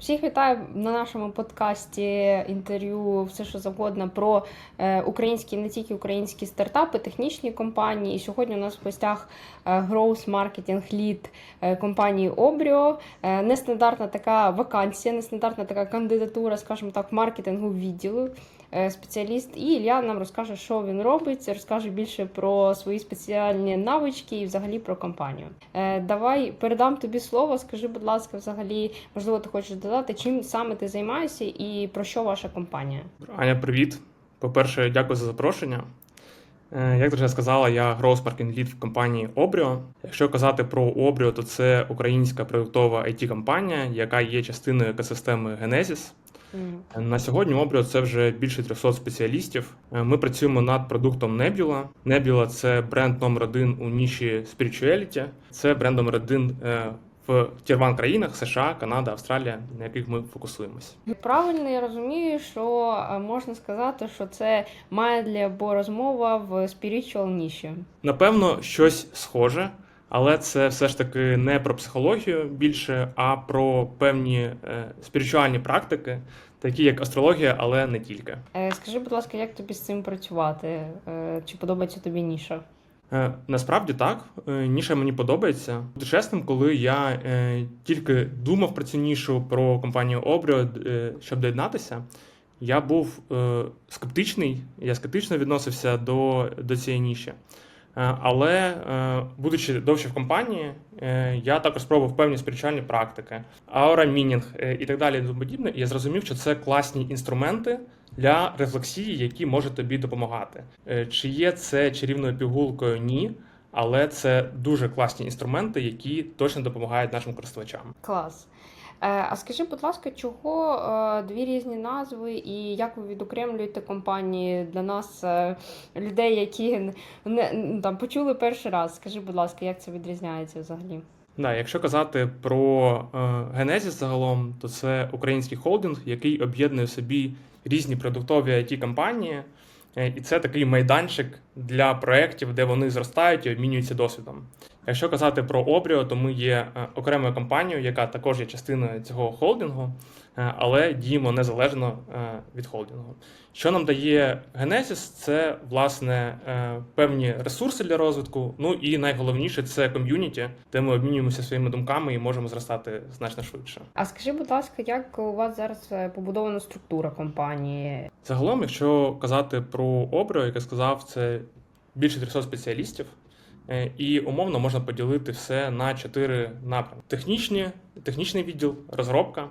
Всіх вітаю на нашому подкасті інтерв'ю, все що завгодно про е, українські, не тільки українські стартапи, технічні компанії. І сьогодні у нас в гостях е, Growth Marketing Lead е, компанії. Е, нестандартна така вакансія, нестандартна така кандидатура, скажімо так, маркетингу відділу. Е, Спеціаліст і Ілля нам розкаже, що він робить, розкаже більше про свої спеціальні навички і взагалі про компанію. Е, давай передам тобі слово. Скажи, будь ласка, взагалі, можливо, ти хочеш додати, чим саме ти займаєшся і про що ваша компанія? Аня, привіт. По-перше, дякую за запрошення. Е, Як вже сказала, я Marketing Lead в компанії Obrio. Якщо казати про Obrio, то це українська продуктова it компанія яка є частиною екосистеми Genesis. На сьогодні Obrio це вже більше 300 спеціалістів. Е, Ми працюємо над продуктом Nebula. Nebula – це бренд номер один у ніші Spirituality. Це бренд номер один е, в тір країнах США, Канада, Австралія, на яких ми фокусуємось. Правильно я розумію, що е, можна сказати, що це медлі або розмова в spiritual ніші. Напевно, щось схоже, але це все ж таки не про психологію більше, а про певні е, спіритуальні практики, такі як астрологія, але не тільки. Е, Скажи, будь ласка, як тобі з цим працювати? Е, Чи подобається тобі ніша? Насправді так, ніша мені подобається. Бути чесним, коли я тільки думав про цю нішу, про компанію Обріо, щоб доєднатися, я був скептичний, я скептично відносився до, до цієї ніші. Е, Але, е, будучи довше в компанії, е, я також спробував певні спірituальні практики, аура мінінг і так далі, і подібне. Я зрозумів, що це класні інструменти для рефлексії, які можуть тобі допомагати. Чи є це чарівною пігулкою? Ні. Але це дуже класні інструменти, які точно допомагають нашим користувачам. Клас. Е, А скажи, будь ласка, чого е, дві різні назви і як ви відокремлюєте компанії для нас, е, людей, які не, там почули перший раз? Скажи, будь ласка, як це відрізняється взагалі? Да, якщо казати про Genesis загалом, то це український холдинг, який об'єднує в собі різні продуктові it компанії і це такий майданчик для проєктів, де вони зростають і обмінюються досвідом. Якщо казати про Обріо, то ми є е, окремою компанією, яка також є частиною цього холдингу, е, але діємо незалежно е, від холдингу. Що нам дає Genesis, це власне певні ресурси для розвитку. Ну і найголовніше це ком'юніті, де ми обмінюємося своїми думками і можемо зростати значно швидше. А скажи, будь ласка, як у вас зараз побудована структура компанії? Загалом, якщо казати про Обріо, як я сказав, це більше 300 спеціалістів. Е, І умовно можна поділити все на чотири напрямки: технічні, технічний відділ, розробка,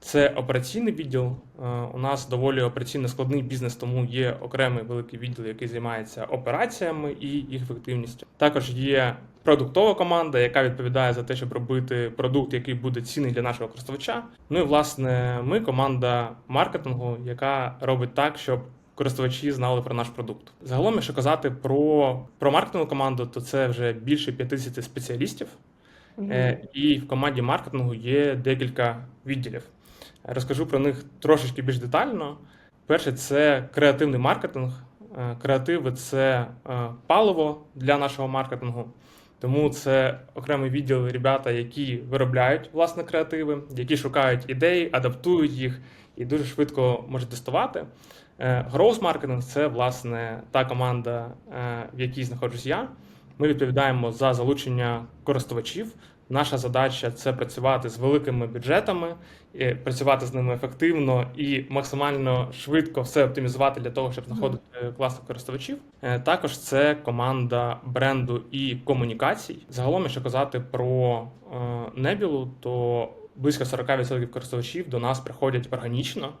це операційний відділ. Е, У нас доволі операційно складний бізнес, тому є окремий великий відділ, який займається операціями і їх ефективністю. Також є продуктова команда, яка відповідає за те, щоб робити продукт, який буде цінний для нашого користувача. Ну і власне, ми команда маркетингу, яка робить так, щоб користувачі знали про наш продукт. Загалом, якщо казати про, про маркетингову команду, то це вже більше 50 спеціалістів. Е, І в команді маркетингу є декілька відділів. Розкажу про них трошечки більш детально. Перше, це креативний маркетинг. Е, Креативи це е, паливо для нашого маркетингу. Тому це окремий відділ ребята, які виробляють власне креативи, які шукають ідеї, адаптують їх і дуже швидко можуть тестувати. Е, Growth маркетинг це власне та команда, е, в якій знаходжусь я. Ми відповідаємо за залучення користувачів. Наша задача це працювати з великими бюджетами, працювати з ними ефективно і максимально швидко все оптимізувати для того, щоб знаходити класних користувачів. Е, Також це команда бренду і комунікацій. Загалом, якщо казати про Nebula, то близько 40% користувачів до нас приходять органічно.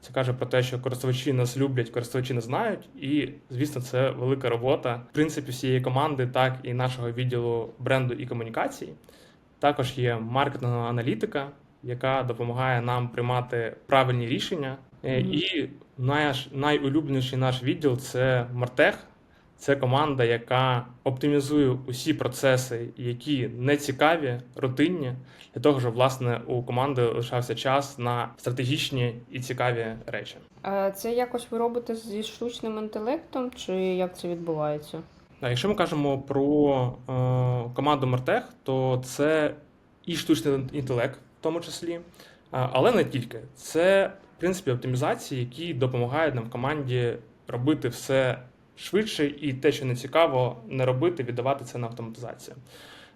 Це каже про те, що користувачі нас люблять, користувачі нас знають, і звісно, це велика робота в принципі всієї команди, так і нашого відділу бренду і комунікації. Також є маркетингова аналітика, яка допомагає нам приймати правильні рішення. Mm -hmm. І наш найулюбленіший наш відділ це Мартех. Це команда, яка оптимізує усі процеси, які не цікаві, рутинні, для того, щоб власне у команди лишався час на стратегічні і цікаві речі. Е, Це якось ви робите зі штучним інтелектом, чи як це відбувається? А якщо ми кажемо про е, команду Мартех, то це і штучний інтелект, в тому числі. Але не тільки. Це, в принципі, оптимізації, які допомагають нам в команді робити все швидше і те, що не цікаво, не робити, віддавати це на автоматизацію.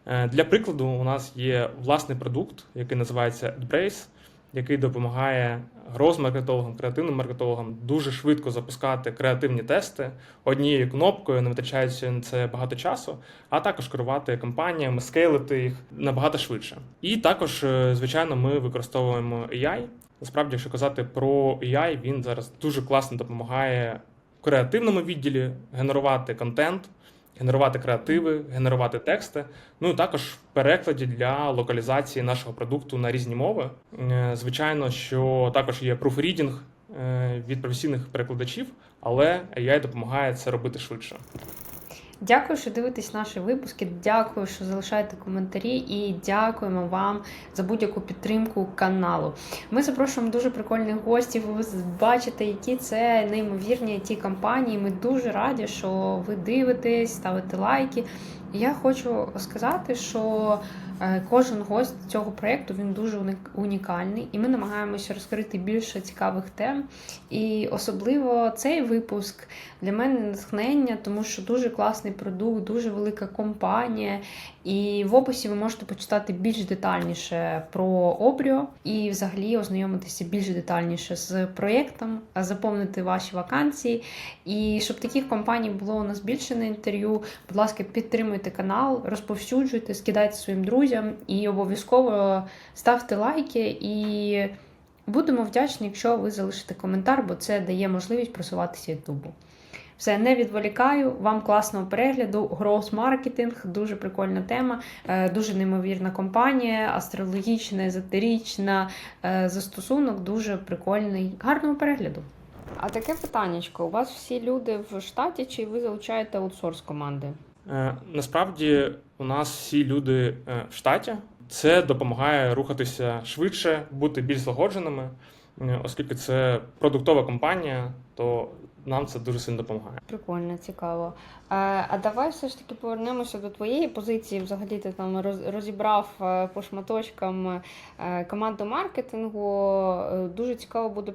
Е, Для прикладу, у нас є власний продукт, який називається AdBrace, який допомагає гроз-маркетологам, креативним маркетологам дуже швидко запускати креативні тести однією кнопкою, не витрачаючи на це багато часу, а також керувати кампаніями, скейлити їх набагато швидше. І також, е, звичайно, ми використовуємо AI. Насправді, якщо казати про AI, він зараз дуже класно допомагає креативному відділі генерувати контент, генерувати креативи, генерувати тексти. Ну і також в перекладі для локалізації нашого продукту на різні мови. Е, Звичайно, що також є proofreading е, від професійних перекладачів, але AI допомагає це робити швидше. Дякую, що дивитесь наші випуски. Дякую, що залишаєте коментарі, і дякуємо вам за будь-яку підтримку каналу. Ми запрошуємо дуже прикольних гостів. Ви бачите, які це неймовірні ті компанії. Ми дуже раді, що ви дивитесь, ставите лайки. Я хочу сказати, що кожен гость цього проєкту він дуже унікальний, і ми намагаємося розкрити більше цікавих тем. І особливо цей випуск для мене натхнення, тому що дуже класний продукт, дуже велика компанія. І в описі ви можете почитати більш детальніше про Обріо і взагалі ознайомитися більш детальніше з проєктом, заповнити ваші вакансії. І щоб таких компаній було у нас більше на інтерв'ю, будь ласка, підтримуйте канал, розповсюджуйте, скидайте своїм друзям і обов'язково ставте лайки і. Будемо вдячні, якщо ви залишите коментар, бо це дає можливість просуватися Ютубу. Все, не відволікаю. Вам класного перегляду. Growth маркетинг, дуже прикольна тема, е, дуже неймовірна компанія, астрологічна, езотерична е, застосунок, дуже прикольний. Гарного перегляду. А таке питаннячко: у вас всі люди в штаті, чи ви залучаєте аутсорс команди? Е, Насправді у нас всі люди е, в штаті. Це допомагає рухатися швидше, бути більш злагодженими, Е, оскільки це продуктова компанія, то нам це дуже сильно допомагає. Прикольно, цікаво. Е, А давай все ж таки повернемося до твоєї позиції. Взагалі ти там роз- розібрав е, по шматочкам е, команду маркетингу. Е, Дуже цікаво буде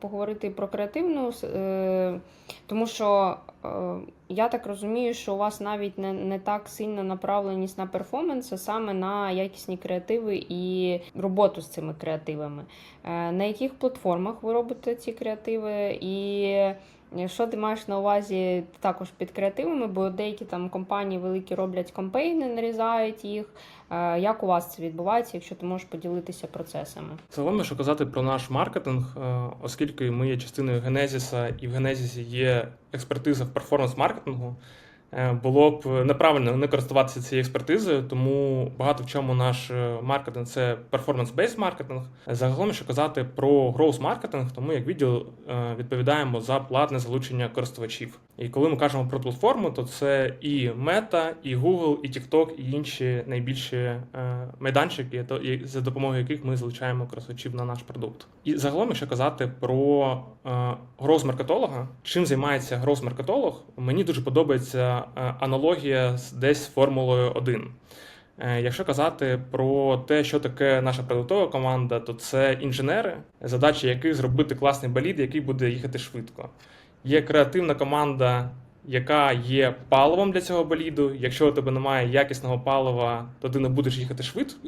поговорити про креативну, тому що я так розумію, що у вас навіть не, не так сильно направленість на перформанс, а саме на якісні креативи і роботу з цими креативами. На яких платформах ви робите ці креативи? І що ти маєш на увазі також під креативами, бо деякі там компанії великі роблять кампейни, нарізають їх. Е, Як у вас це відбувається, якщо ти можеш поділитися процесами? Це головне, що казати про наш маркетинг, е, оскільки ми є частиною Генезіса, і в Генезісі є експертиза в перформанс-маркетингу, було б неправильно не користуватися цією експертизою, тому багато в чому наш е, маркетинг це performance-based маркетинг. Загалом, якщо казати про growth маркетинг, то ми як відділ е, відповідаємо за платне залучення користувачів. І коли ми кажемо про платформу, то це і Meta, і Google, і TikTok, і інші найбільші е, майданчики, за допомогою яких ми залучаємо користувачів на наш продукт. І загалом, якщо казати про е, гроз-маркетолога, чим займається гроз-маркетолог, мені дуже подобається е, аналогія з десь формулою 1. Е, Якщо казати про те, що таке наша продуктова команда, то це інженери, задача яких зробити класний болід, який буде їхати швидко. Є креативна команда, яка є паливом для цього боліду. Якщо у тебе немає якісного палива, то ти не будеш їхати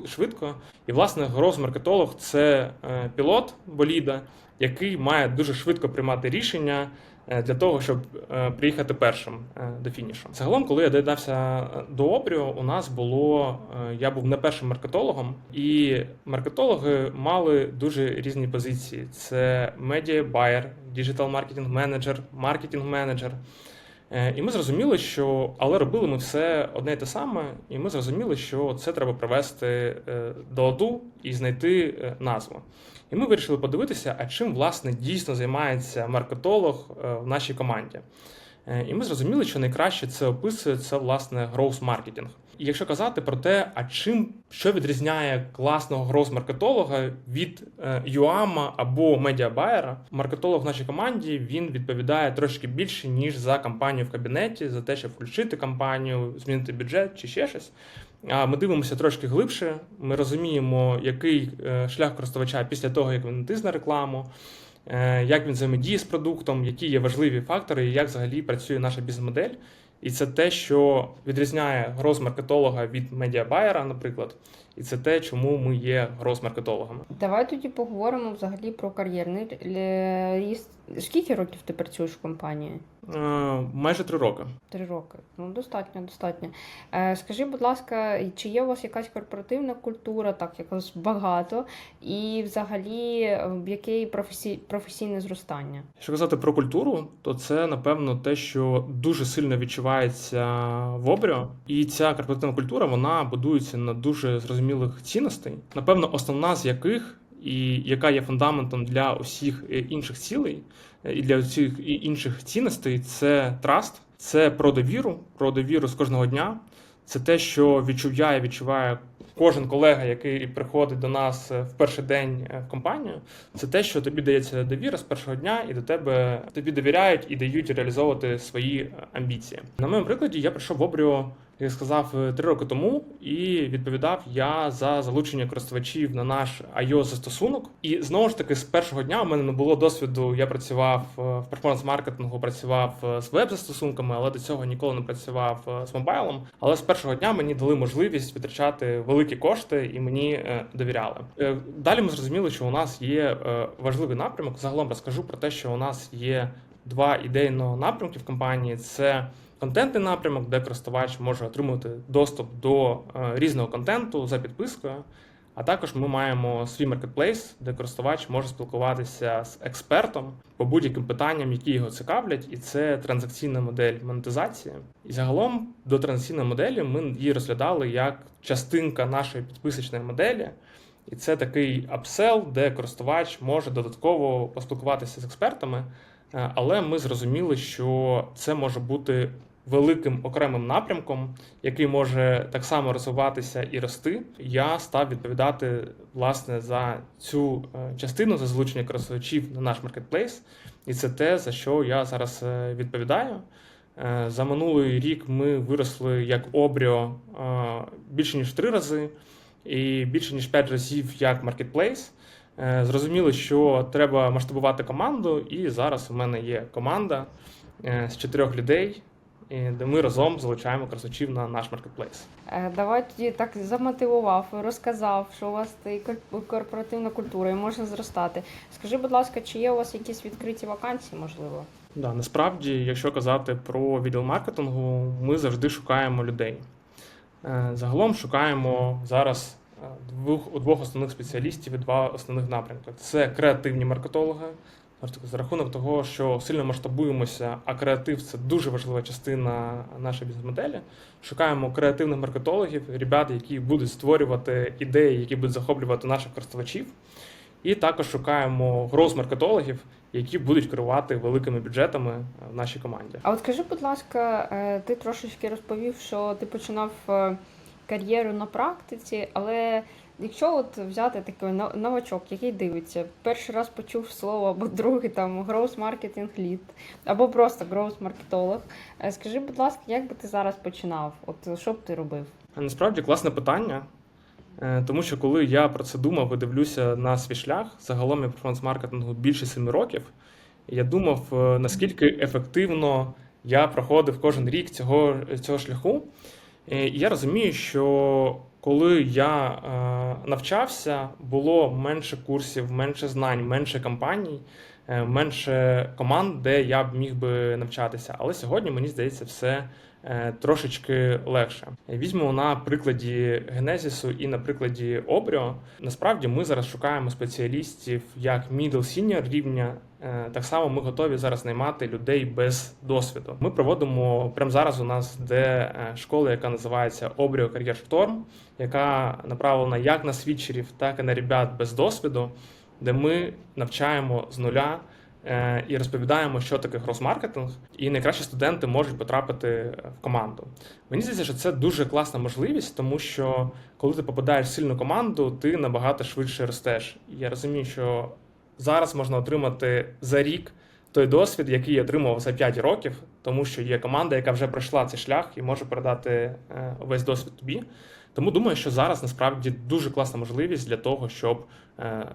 швидко. І, власне, гроз-маркетолог це е, пілот боліда, який має дуже швидко приймати рішення е, для того, щоб е, приїхати першим е, до фінішу. Загалом, коли я доєднався е, до Обріо, у нас було е, я був не першим маркетологом, і маркетологи мали дуже різні позиції: це медіа байер, діджитал маркетинг менеджер, маркетинг менеджер. Е, І ми зрозуміли, що але робили ми все одне й те саме, і ми зрозуміли, що це треба привести е, до ладу і знайти е, назву. І ми вирішили подивитися, а чим власне дійсно займається маркетолог е, в нашій команді. Е, І ми зрозуміли, що найкраще це описує це власне growth маркетинг. І якщо казати про те, а чим що відрізняє класного гроз-маркетолога від е, юама або медіабайера, маркетолог в нашій команді він відповідає трошки більше ніж за кампанію в кабінеті, за те, щоб включити кампанію, змінити бюджет чи ще щось. А ми дивимося трошки глибше. Ми розуміємо, який е, шлях користувача після того, як він натисне рекламу, е, як він взаємодіє з продуктом, які є важливі фактори, і як взагалі працює наша бізнес-модель. І це те, що відрізняє гроз-маркетолога від медіабайера, наприклад, і це те, чому ми є гроз-маркетологами. Давай тоді поговоримо взагалі про кар'єрний ріст. Скільки років ти працюєш в компанії? Е, Майже три роки. Три роки. Ну, достатньо, достатньо. Е, скажи, будь ласка, чи є у вас якась корпоративна культура, так якось багато, і взагалі е, яке професій, професійне зростання? Якщо казати про культуру, то це напевно те, що дуже сильно відчувається в Обріо. І ця корпоративна культура вона будується на дуже зрозумілих цінностей. Напевно, основна з яких і яка є фундаментом для усіх е, інших цілей е, і для усіх інших цінностей, це траст, це про довіру, про довіру з кожного дня. Це те, що відчуває, відчуває кожен колега, який приходить до нас е, в перший день в компанію. Це те, що тобі дається довіра з першого дня, і до тебе тобі довіряють і дають реалізовувати свої амбіції. На моєму прикладі я прийшов в Обріо, як сказав, е, три роки тому, і відповідав я за залучення користувачів на наш iOS застосунок. І знову ж таки, з першого дня у мене не було досвіду. Я працював е, в перформанс-маркетингу, працював е, з веб-застосунками, але до цього ніколи не працював з мобайлом. Але з першого дня мені дали можливість витрачати великі кошти і мені довіряли. Далі ми зрозуміли, що у нас є важливий напрямок. Загалом розкажу про те, що у нас є два ідейно напрямки в компанії. Це контентний напрямок, де користувач може отримати доступ до е, різного контенту за підпискою. А також ми маємо свій маркетплейс, де користувач може спілкуватися з експертом по будь-яким питанням, які його цікавлять, і це транзакційна модель монетизації. І загалом до транзакційної моделі ми її розглядали як частинка нашої підписочної моделі. І це такий апсел, де користувач може додатково поспілкуватися з експертами. Е, Але ми зрозуміли, що це може бути великим окремим напрямком, який може так само розвиватися і рости. Я став відповідати власне за цю е, частину за залучення користувачів на наш маркетплейс, і це те, за що я зараз е, відповідаю. Е, За минулий рік ми виросли як Обріо більше ніж три рази, і більше ніж п'ять разів як маркетплейс. Зрозуміли, що треба масштабувати команду, і зараз у мене є команда з чотирьох людей, де ми разом залучаємо користувачів на наш маркетплейс. Е, Давай тоді так замотивував, розказав, що у вас кор- корпоративна культура і можна зростати. Скажи, будь ласка, чи є у вас якісь відкриті вакансії, можливо? Да, насправді, якщо казати про відділ маркетингу, ми завжди шукаємо людей. Е, Загалом шукаємо зараз е, двох, двох основних спеціалістів і два основних напрямки. Це креативні маркетологи. За рахунок того, що сильно масштабуємося, а креатив це дуже важлива частина нашої бізнес-моделі. Шукаємо креативних маркетологів, ребят, які будуть створювати ідеї, які будуть захоплювати наших користувачів. І також шукаємо гроз-маркетологів, які будуть керувати великими бюджетами в нашій команді. А от скажи, будь ласка, е, ти трошечки розповів, що ти починав е, кар'єру на практиці, але якщо от взяти такий новачок, який дивиться, перший раз почув слово або другий там growth marketing lead, або просто growth маркетолог. Скажи, будь ласка, як би ти зараз починав? От що б ти робив? Насправді класне питання, е, тому що коли я про це думав і дивлюся на свій шлях, загалом я перформанс-маркетингу більше семи років, я думав, е, наскільки ефективно я проходив кожен рік цього, цього шляху. Е, І я розумію, що коли я е, навчався, було менше курсів, менше знань, менше компаній, е, менше команд, де я б міг би навчатися. Але сьогодні мені здається, все трошечки легше. Візьмемо на прикладі Генезісу і на прикладі Обріо. Насправді ми зараз шукаємо спеціалістів як middle senior рівня. Е, Так само ми готові зараз наймати людей без досвіду. Ми проводимо прямо зараз. У нас де е, школа, яка називається Обріо Кар'єр Шторм, яка направлена як на свідчерів, так і на ребят без досвіду, де ми навчаємо з нуля е, і розповідаємо, що таке грос-маркетинг, і найкращі студенти можуть потрапити в команду. Мені здається, що це дуже класна можливість, тому що коли ти попадаєш в сильну команду, ти набагато швидше ростеш. Я розумію, що зараз можна отримати за рік той досвід, який я отримав за 5 років, тому що є команда, яка вже пройшла цей шлях і може передати е, весь досвід тобі. Тому думаю, що зараз насправді дуже класна можливість для того, щоб е,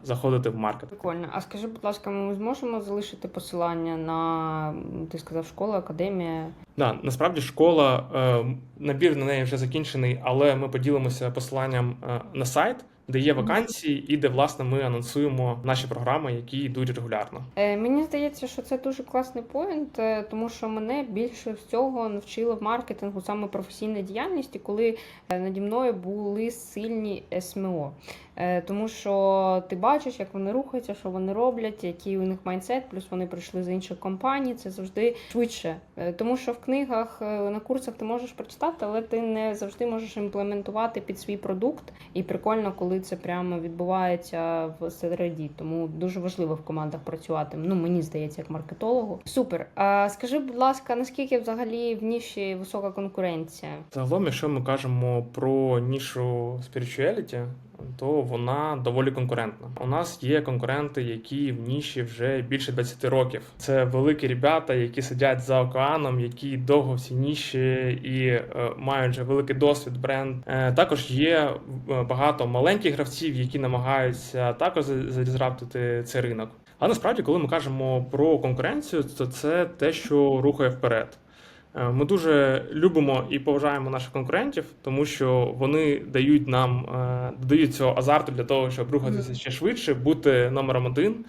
заходити в маркет. Прикольно. А скажи, будь ласка, ми зможемо залишити посилання на ти сказав школа, академія? Да, насправді школа, е, набір на неї вже закінчений, але ми поділимося посиланням е, на сайт, де є вакансії, і де власне ми анонсуємо наші програми, які йдуть регулярно. Е, мені здається, що це дуже класний поінт, е, тому що мене більше всього навчило в маркетингу саме професійної діяльності, коли е, наді мною були сильні СМО. Е, Тому що ти бачиш, як вони рухаються, що вони роблять, який у них майндсет, плюс вони прийшли з інших компаній. Це завжди швидше. Е, Тому що в книгах е, на курсах ти можеш прочитати, але ти не завжди можеш імплементувати під свій продукт. І прикольно, коли це прямо відбувається в середі. Тому дуже важливо в командах працювати. Ну мені здається, як маркетологу. Супер. А скажи, будь ласка, наскільки взагалі в ніші висока конкуренція? Загалом, якщо ми кажемо про нішу spirituality, то вона доволі конкурентна. У нас є конкуренти, які в ніші вже більше 20 років. Це великі ребята, які сидять за океаном, які довго в цій ніші і е, мають вже великий досвід бренд. Е, також є е, багато маленьких гравців, які намагаються також за- задізраптити цей ринок. Але насправді, коли ми кажемо про конкуренцію, то це те, що рухає вперед. Е, Ми дуже любимо і поважаємо наших конкурентів, тому що вони дають нам е, додають цього азарту для того, щоб рухатися ще швидше, бути номером один.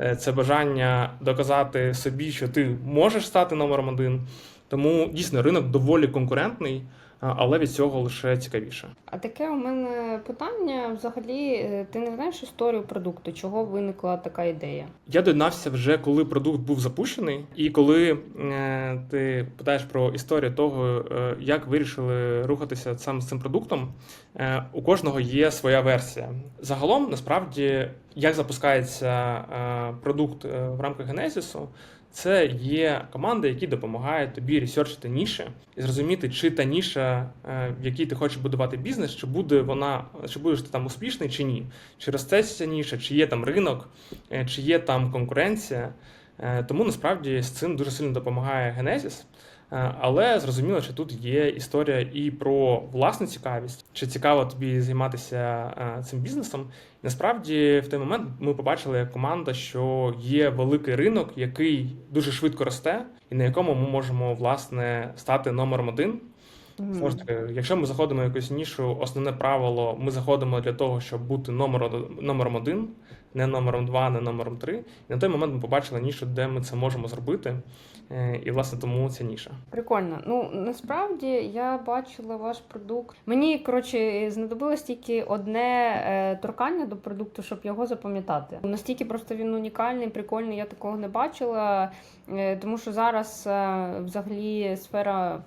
Е, Це бажання доказати собі, що ти можеш стати номером один. Тому дійсно ринок доволі конкурентний, але від цього лише цікавіше. А таке у мене питання: взагалі, е, ти не знаєш історію продукту, чого виникла така ідея? Я доєднався вже коли продукт був запущений, і коли е, ти питаєш про історію того, е, як вирішили рухатися саме з цим продуктом, е, у кожного є своя версія. Загалом, насправді, як запускається е, продукт е, в рамках Генезісу, це є команди, які допомагають тобі ресерчити ніші і зрозуміти, чи та ніша, е, в якій ти хочеш будувати бізнес, чи буде вона, чи будеш ти там успішний, чи ні. Чи росте ця ніша, чи є там ринок, е, чи є там конкуренція. Е, Тому насправді з цим дуже сильно допомагає Genesis. Е, Але зрозуміло, що тут є історія і про власну цікавість, чи цікаво тобі займатися е, цим бізнесом. Насправді в той момент ми побачили як команда, що є великий ринок, який дуже швидко росте, і на якому ми можемо власне стати номером один. Ж таки, якщо ми заходимо в якусь нішу, основне правило, ми заходимо для того, щоб бути номером, номером один, не номером два, не номером три. І на той момент ми побачили нішу, де ми це можемо зробити. Е, І власне тому ця ніша. Прикольно. Ну насправді я бачила ваш продукт. Мені коротше знадобилось тільки одне е, торкання до продукту, щоб його запам'ятати. Настільки просто він унікальний, прикольний. Я такого не бачила. Е, тому що зараз взагалі сфера.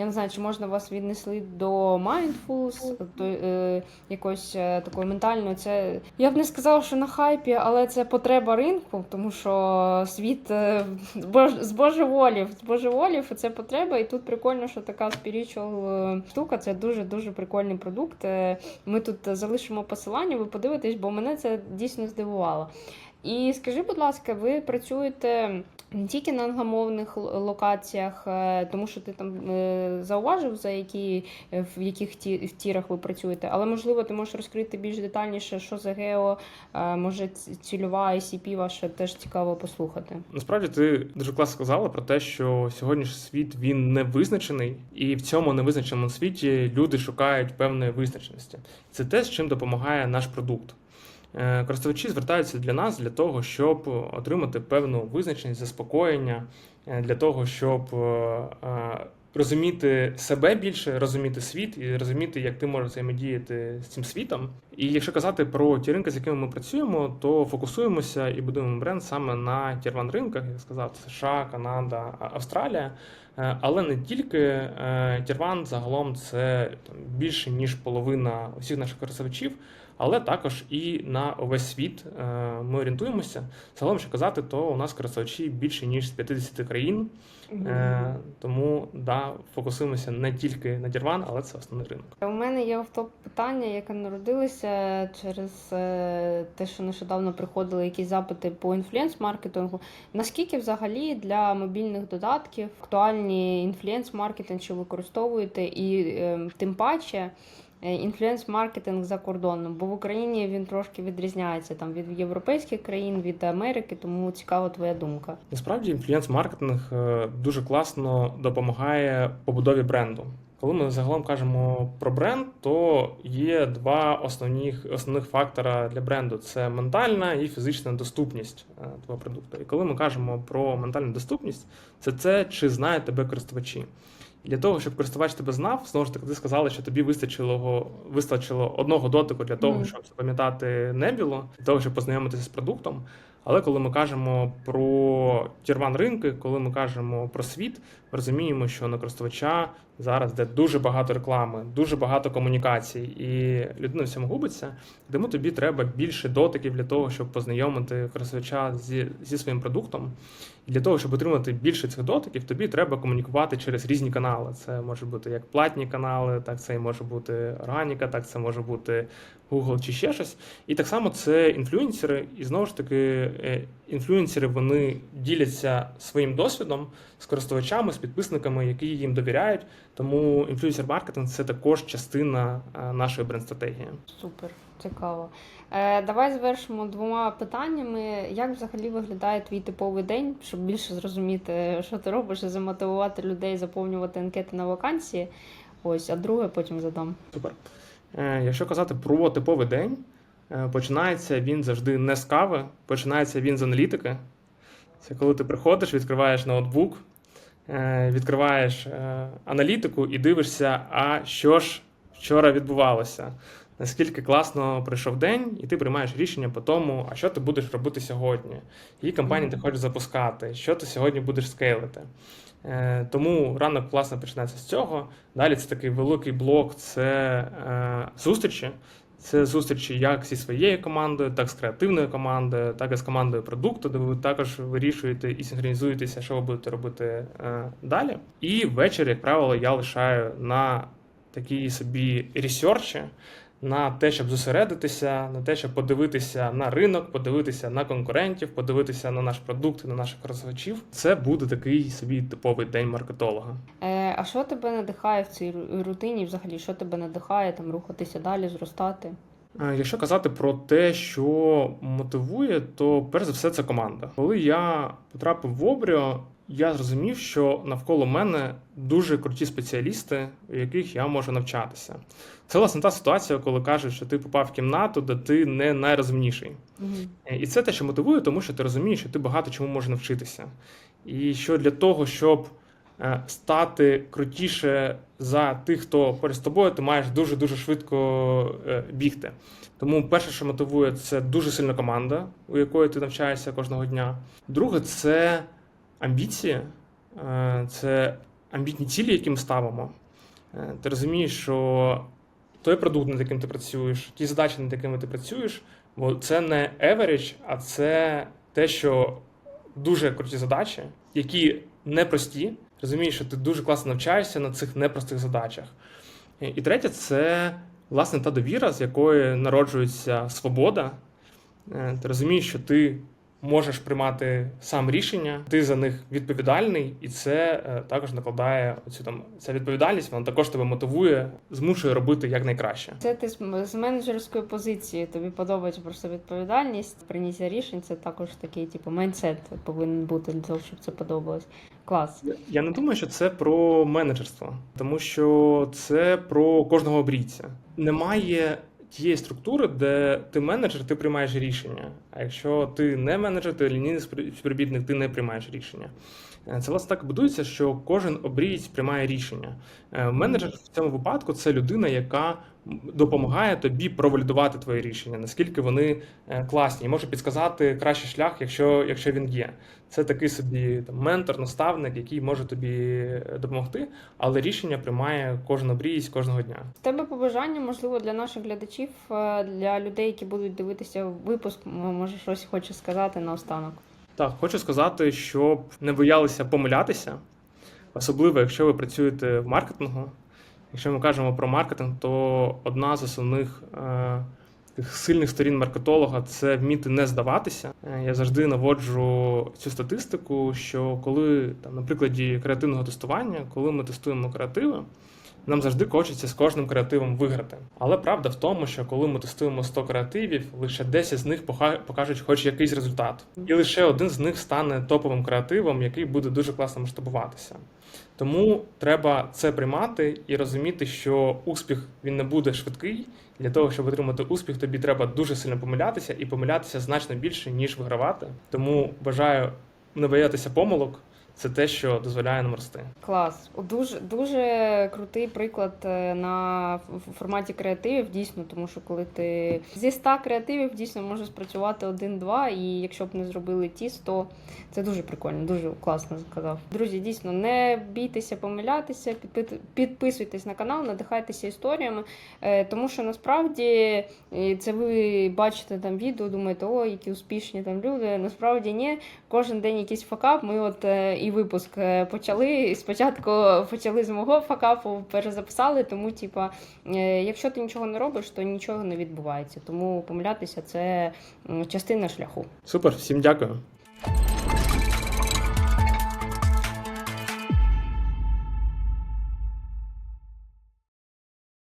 Я не знаю, чи можна вас віднесли до mindfulness, до е, якоїсь е, такої ментальної. Це я б не сказала, що на хайпі, але це потреба ринку, тому що світ е, збож- збожеволів, збожеволів, і це потреба. І тут прикольно, що така spiritual е, штука. Це дуже дуже прикольний продукт. Е, Ми тут залишимо посилання, ви подивитесь, бо мене це дійсно здивувало. І скажи, будь ласка, ви працюєте не тільки на англомовних локаціях, е, тому що ти там е, зауважив, за які е, в яких тірах ви працюєте, але можливо ти можеш розкрити більш детальніше, що за гео, може цільова ICP ваша теж цікаво послухати. Насправді ти дуже класно сказала про те, що сьогоднішній світ він не визначений, і в цьому невизначеному світі люди шукають певної визначеності. Це те, з чим допомагає наш продукт. Е, Користувачі звертаються для нас для того, щоб отримати певну визначеність, заспокоєння, е, для того, щоб е, розуміти себе більше, розуміти світ і розуміти, як ти можеш взаємодіяти з цим світом. І якщо казати про ті ринки, з якими ми працюємо, то фокусуємося і будуємо бренд саме на тірван ринках, як сказав, США, Канада, Австралія. Але не тільки тірван загалом це більше ніж половина усіх наших користувачів, але також і на увесь світ е, ми орієнтуємося. Загалом, що казати, то у нас користувачі більше ніж з 50 країн. Е, Тому да, фокусуємося не тільки на тірван, але це основний ринок. У мене є автоп питання, яке народилося через е, те, що нещодавно приходили якісь запити по інфлюенс-маркетингу. Наскільки взагалі для мобільних додатків актуальні інфлюенс-маркетинг, що використовуєте, і е, тим паче інфлюенс-маркетинг за кордоном? Бо в Україні він трошки відрізняється там від європейських країн, від Америки, тому цікава твоя думка. Насправді інфлюенс-маркетинг е, дуже класно допомагає побудові бренду. Коли ми загалом кажемо про бренд, то є два основних, основних фактора для бренду: це ментальна і фізична доступність е, твого продукту. І коли ми кажемо про ментальну доступність, це те, чи знають тебе користувачі. Для того, щоб користувач тебе знав, знову ж таки, ти сказала, що тобі вистачило, вистачило одного дотику для того, mm. щоб запам'ятати небіло, для того, щоб познайомитися з продуктом. Але коли ми кажемо про тірван ринки, коли ми кажемо про світ, ми розуміємо, що на користувача зараз де дуже багато реклами, дуже багато комунікацій, і людина всьому губиться. Тому тобі треба більше дотиків для того, щоб познайомити користувача зі, зі своїм продуктом. І для того, щоб отримати більше цих дотиків, тобі треба комунікувати через різні канали. Це може бути як платні канали, так це і може бути органіка, так це може бути Google чи ще щось. І так само це інфлюенсери, і знову ж таки, е, інфлюенсери вони діляться своїм досвідом з користувачами, з підписниками, які їм довіряють. Тому інфлюенсер-маркетинг це також частина е, нашої бренд-стратегії. Супер, цікаво. Е, давай завершимо двома питаннями. Як взагалі виглядає твій типовий день, щоб більше зрозуміти, що ти робиш, і замотивувати людей заповнювати анкети на вакансії? Ось, а друге потім задам. Супер. Е, Якщо казати про типовий день, е, починається він завжди не з кави, починається він з аналітики. Це коли ти приходиш, відкриваєш ноутбук, е, відкриваєш аналітику і дивишся, а що ж вчора відбувалося. Наскільки класно пройшов день, і ти приймаєш рішення по тому, а що ти будеш робити сьогодні, які кампанії ти хочеш запускати, що ти сьогодні будеш скейлити. Е, Тому ранок класно починається з цього. Далі це такий великий блок це е, зустрічі. Це зустрічі як зі своєю командою, так з креативною командою, так і з командою продукту, де ви також вирішуєте і синхронізуєтеся, що ви будете робити е, далі. І ввечері, як правило, я лишаю на такі собі ресерчі, на те, щоб зосередитися, на те, щоб подивитися на ринок, подивитися на конкурентів, подивитися на наш продукт, на наших користувачів. Це буде такий собі типовий день маркетолога. Е, а що тебе надихає в цій рутині? Взагалі, що тебе надихає там рухатися далі, зростати? Е, Якщо казати про те, що мотивує, то перш за все це команда. Коли я потрапив в Обріо, я зрозумів, що навколо мене дуже круті спеціалісти, у яких я можу навчатися. Це власне та ситуація, коли кажуть, що ти попав в кімнату, де ти не найрозумніший. Угу. І це те, що мотивує, тому що ти розумієш, що ти багато чому можеш навчитися. І що для того, щоб е, стати крутіше за тих, хто поряд з тобою, ти маєш дуже-дуже швидко е, бігти. Тому перше, що мотивує, це дуже сильна команда, у якої ти навчаєшся кожного дня. Друге, це амбіції, Е, це амбітні цілі, які ми ставимо. Е, Ти розумієш, що той продукт, над яким ти працюєш, ті задачі, над якими ти працюєш, бо це не average, а це те, що дуже круті задачі, які непрості. Розумієш, що ти дуже класно навчаєшся на цих непростих задачах. І і третє, це власне та довіра, з якої народжується свобода. Е, Ти розумієш, що ти можеш приймати сам рішення, ти за них відповідальний, і це е, також накладає оцю там ця відповідальність, вона також тебе мотивує, змушує робити якнайкраще. Це ти з з менеджерської позиції. Тобі подобається просто відповідальність, прийняття рішень. Це також такий, типу, майндсет повинен бути для того, щоб це подобалось. Клас. Я не думаю, що це про менеджерство, тому що це про кожного обрійця. Немає тієї структури, де ти менеджер, ти приймаєш рішення. А якщо ти не менеджер, ти лінійний співробітник, ти не приймаєш рішення. Е, Це власне так будується, що кожен обрієць приймає рішення. Е, Менеджер в цьому випадку це людина, яка допомагає тобі провалідувати твої рішення, наскільки вони е, класні, і може підказати кращий шлях, якщо, якщо він є. Це такий собі там, ментор, наставник, який може тобі допомогти, але рішення приймає кожен обрієць кожного дня. В тебе побажання, можливо, для наших глядачів, для людей, які будуть дивитися випуск, може щось хочеш сказати наостанок. Так, хочу сказати, щоб не боялися помилятися, особливо якщо ви працюєте в маркетингу. Якщо ми кажемо про маркетинг, то одна з основних е, сильних сторін маркетолога це вміти не здаватися. Е, Я завжди наводжу цю статистику, що коли там, на прикладі креативного тестування, коли ми тестуємо креативи, нам завжди хочеться з кожним креативом виграти. Але правда в тому, що коли ми тестуємо 100 креативів, лише 10 з них покажуть хоч якийсь результат. І лише один з них стане топовим креативом, який буде дуже класно масштабуватися. Тому треба це приймати і розуміти, що успіх він не буде швидкий. Для того, щоб отримати успіх, тобі треба дуже сильно помилятися і помилятися значно більше, ніж вигравати. Тому бажаю не боятися помилок. Це те, що дозволяє нам рости. Клас. Дуже дуже крутий приклад е, на форматі креативів, дійсно, тому що коли ти зі 100 креативів дійсно може спрацювати один-два, і якщо б не зробили ті 100, це дуже прикольно, дуже класно сказав. Друзі, дійсно, не бійтеся помилятися, підписуйтесь на канал, надихайтеся історіями, е, тому що насправді це ви бачите там відео, думаєте, о, які успішні там люди. Насправді ні, кожен день якийсь факап. Ми от е, випуск е, почали. Спочатку почали з мого факапу, перезаписали. Тому, типа, е, якщо ти нічого не робиш, то нічого не відбувається. Тому помилятися це частина шляху. Супер, всім дякую.